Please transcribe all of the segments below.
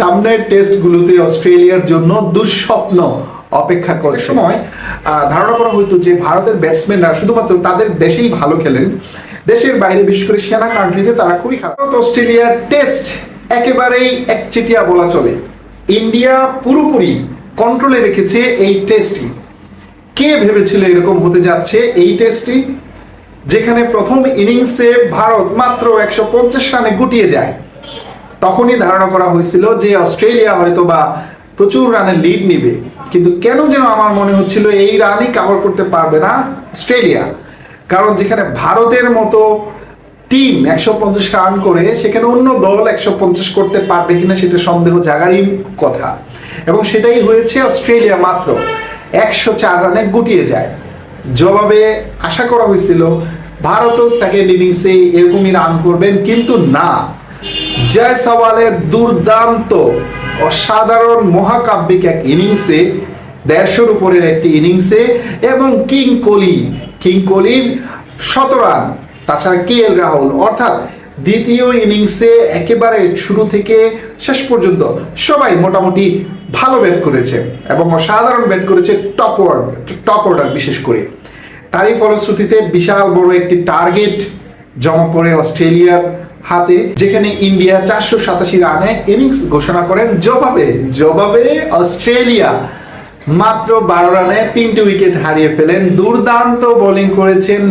সামনের টেস্টগুলোতে অস্ট্রেলিয়ার জন্য দুঃস্বপ্ন অপেক্ষা করে। সময় ধারণা করা হতো যে ভারতের ব্যাটসম্যানরা শুধুমাত্র তাদের দেশেই ভালো খেলেন। দেশের বাইরে বিশেষ করে সেনা কান্ট্রিতে তারা খুবই খারাপ। অস্ট্রেলিয়ার টেস্ট একেবারেই একচেটিয়া বলা চলে। ইন্ডিয়া পুরোপুরি কন্ট্রোলে রেখেছে এই টেস্টটি কে ভেবেছিল এরকম হতে যাচ্ছে এই টেস্টটি যেখানে প্রথম ইনিংসে ভারত মাত্র একশো পঞ্চাশ রানে গুটিয়ে যায়। তখনই ধারণা করা হয়েছিল যে অস্ট্রেলিয়া হয়তো বা প্রচুর রানের লিড নিবে। কিন্তু কেন যেন আমার মনে হচ্ছিল এই রানই কাভার করতে পারবে না অস্ট্রেলিয়া। কারণ যেখানে ভারতের মতো টিম একশো পঞ্চাশ রান করে, সেখানে অন্য দল একশো পঞ্চাশ করতে পারবে কিনা সেটা সন্দেহ জাগারই কথা। এবং সেটাই হয়েছে অস্ট্রেলিয়া মাত্র একশো চার রানে গুটিয়ে যায়। জবাবে আশা করা হয়েছিল, ভারতও সেকেন্ড ইনিংসে এরকমই রান করবেন, কিন্তু না। জয় সওয়ালের দুর্দান্ত অসাধারণ মহাকাব্যিক এক ইনিংসে, দেড়শোর উপরের একটি ইনিংসে এবং কিং কোহলি, কিং কোহলির শত রান, তাছাড়া কে এল রাহুল, অর্থাৎ দ্বিতীয় ইনিংসে একেবারে শুরু থেকে শেষ পর্যন্ত সবাই মোটামুটি ভালো ব্যাট করেছে এবং অসাধারণ ব্যাট করেছে টপ ওয়ার্ড, টপ অর্ডার বিশেষ করে। তারই ফলশ্রুতিতে বিশাল বড় একটি টার্গেট জমা পড়ে অস্ট্রেলিয়ার হাতে, যেখানে ইন্ডিয়া চারশো সাতাশি রানে ইনিংস ঘোষণা করেন জবাবে। জবাবে অস্ট্রেলিয়া মাত্র বারো রানে তিনটি উইকেট হারিয়ে ফেলেন। দুর্দান্ত বোলিং করেছেন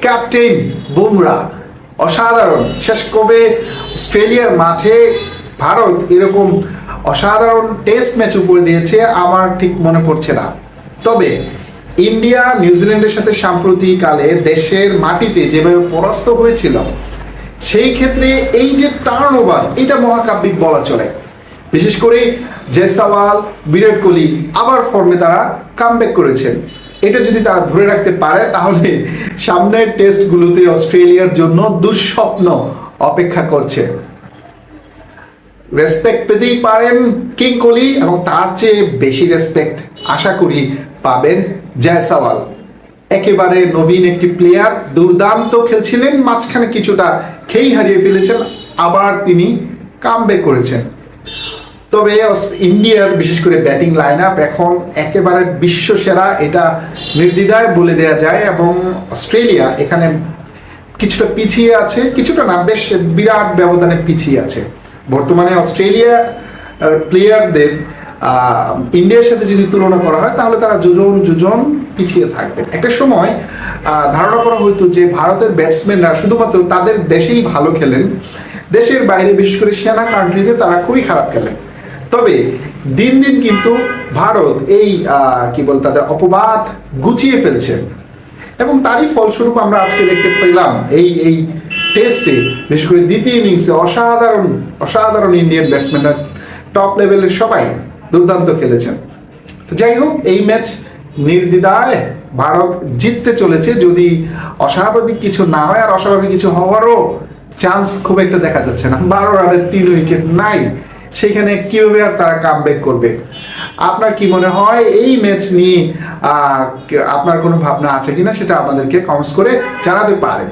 ক্যাপ্টেন বুমরা। অসাধারণ। শেষ কবে অস্ট্রেলিয়ার মাঠে ভারত এরকম অসাধারণ টেস্ট ম্যাচ উপরে দিয়েছে, আমার ঠিক মনে পড়ছে না। তবে ইন্ডিয়া নিউজিল্যান্ডের সাথে সাম্প্রতিককালে দেশের মাটিতে যেভাবে পরাস্ত হয়েছিল সেই ক্ষেত্রে এই যে টার্ন ওভার এটা মহাকাব্যিক বলা চলে। বিশেষ করে জেসাওয়াল, বিরাট কোহলি আবার ফর্মে তারা কামব্যাক করেছেন। এটা যদি তারা ধরে রাখতে পারে, তাহলে সামনের টেস্টগুলোতে অস্ট্রেলিয়ার জন্য দুঃস্বপ্ন অপেক্ষা করছে। রেসপেক্ট পেতেই পারেন কিং কোহলি এবং তার চেয়ে বেশি রেসপেক্ট আশা করি পাবেন জয়সাওয়াল একেবারে নবীন একটি প্লেয়ার দুর্দান্ত খেলছিলেন, মাঝখানে কিছুটা খেই হারিয়ে ফেলেছেন, আবার তিনি কামব্যাক করেছেন। তবে ইন্ডিয়ার বিশেষ করে ব্যাটিং লাইন আপ এখন একেবারে বিশ্বসেরা, এটা নির্দ্বিধায় বলে দেওয়া যায়, এবং অস্ট্রেলিয়া এখানে কিছুটা পিছিয়ে আছে, কিছুটা না, বেশ বিরাট ব্যবধানে পিছিয়ে আছে। বর্তমানে অস্ট্রেলিয়া প্লেয়ারদের ইন্ডিয়ার সাথে যদি তুলনা করা হয়, তাহলে তারা যোজন যোজন পিছিয়ে থাকবে। একটা সময় ধারণা করা হতো যে ভারতের ব্যাটসম্যানরা শুধুমাত্র তাদের দেশেই ভালো খেলেন, দেশের বাইরে বিশেষ করে সেনা কান্ট্রিতে তারা খুবই খারাপ খেলেন। তবে দিন দিন কিন্তু ভারত এই কি বল তাদের অপবাদ গুছিয়ে ফেলছেন এবং তারই ফলস্বরূপ আমরা আজকে দেখতে পেলাম এই এই টেস্টে বিশেষ করে দ্বিতীয় ইনিংসে অসাধারণ অসাধারণ ইন্ডিয়ান ব্যাটসম্যানরা টপ লেভেলের সবাই দুর্দান্ত খেলেছেন। তো যাই হোক, এই ম্যাচ নির্দ্বিধায় ভারত জিততে চলেছে। যদি অস্বাভাবিক কিছু না হয় আর অস্বাভাবিক কিছু হওয়ারও চান্স খুব একটা দেখা যাচ্ছে না। বারো রানের তিন উইকেট নাই। সেখানে কীভাবে আর তারা কাম করবে? আপনার কি মনে হয় এই ম্যাচ নিয়ে আপনার কোনো ভাবনা আছে কিনা সেটা আমাদেরকে কমেন্টস করে জানাতে পারেন।